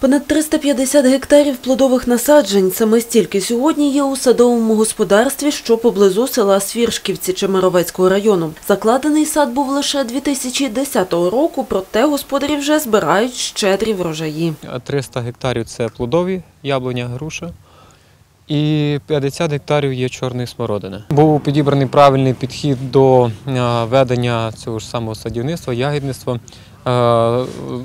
Понад 350 гектарів плодових насаджень саме стільки сьогодні є у садовому господарстві, що поблизу села Свіршківці Чемеровецького району. Закладений сад був лише 2010 року, проте господарі вже збирають щедрі врожаї. 300 гектарів це плодові, яблуня, груша. І 50 гектарів є чорної смородини. Був підібраний правильний підхід до ведення цього ж самого садівництва, ягідництва. Е,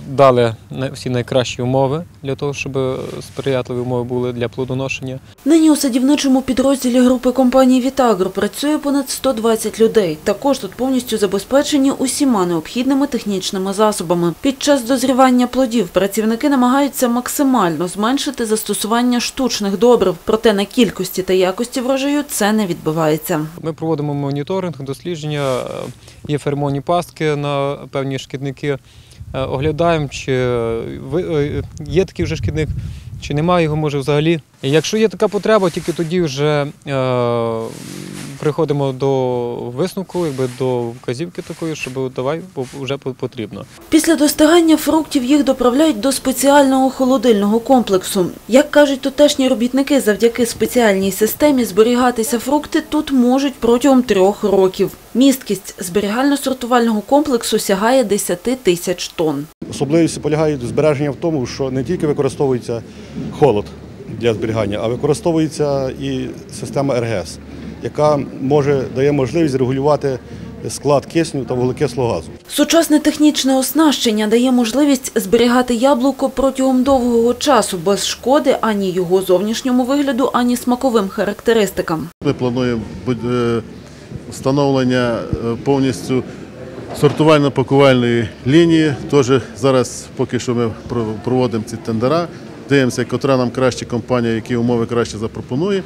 Дали всі найкращі умови для того, щоб сприятливі умови були для плодоношення. Нині у садівничому підрозділі групи компанії «Вітагро» працює понад 120 людей. Також тут повністю забезпечені усіма необхідними технічними засобами. Під час дозрівання плодів працівники намагаються максимально зменшити застосування штучних добрив, проте на кількості та якості врожаю це не відбувається. Ми проводимо моніторинг, дослідження, е, є феромонні пастки на певні шкідники. Е, Оглядаємо, чи е, є такий вже шкідник, чи немає його, може взагалі. Якщо є така потреба, тільки тоді вже е, приходимо до висновку, якби до вказівки такої, щоб давай, бо вже потрібно. Після достигання фруктів їх доправляють до спеціального холодильного комплексу. Як кажуть тутешні робітники, завдяки спеціальній системі зберігатися фрукти тут можуть протягом трьох років. Місткість зберігально-сортувального комплексу сягає 10 тисяч тонн. Особливість полягає збереження в тому, що не тільки використовується холод для зберігання, а використовується і система РГС, яка може дає можливість регулювати склад кисню та вуглекислого газу. Сучасне технічне оснащення дає можливість зберігати яблуко протягом довгого часу без шкоди ані його зовнішньому вигляду, ані смаковим характеристикам. Ми плануємо е, встановлення е, повністю сортувально-пакувальної лінії. Теж зараз поки що ми про- проводимо ці тендера, дивимося, котра нам краще компанія, які умови краще запропонує.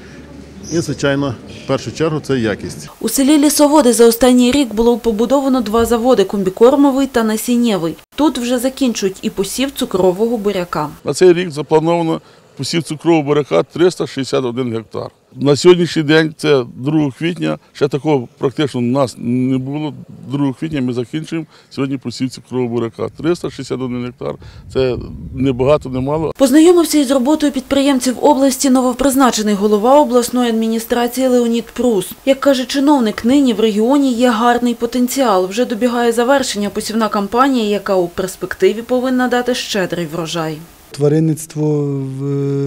І, звичайно, в першу чергу це якість. У селі Лісоводи за останній рік було побудовано два заводи – комбікормовий та насіннєвий. Тут вже закінчують і посів цукрового буряка. На цей рік заплановано посів цукрового буряка 361 гектар. На сьогоднішній день, це 2 квітня, ще такого практично у нас не було. 2 квітня ми закінчуємо сьогодні посів цукрового буряка. 361 гектар. Це не багато, не мало. Познайомився із роботою підприємців області новопризначений голова обласної адміністрації Леонід Прус. Як каже чиновник, нині в регіоні є гарний потенціал. Вже добігає завершення посівна кампанія, яка у перспективі повинна дати щедрий врожай. Тваринництво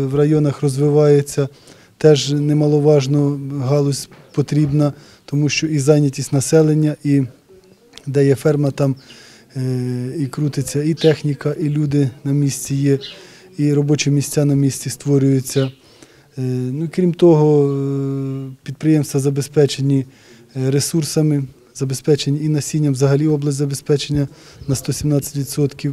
в, районах розвивається, теж немаловажно галузь потрібна, тому що і зайнятість населення, і де є ферма, там е, і крутиться і техніка, і люди на місці є, і робочі місця на місці створюються. Е, ну, крім того, е, підприємства забезпечені ресурсами, забезпечені і насінням, взагалі область забезпечення на 117%.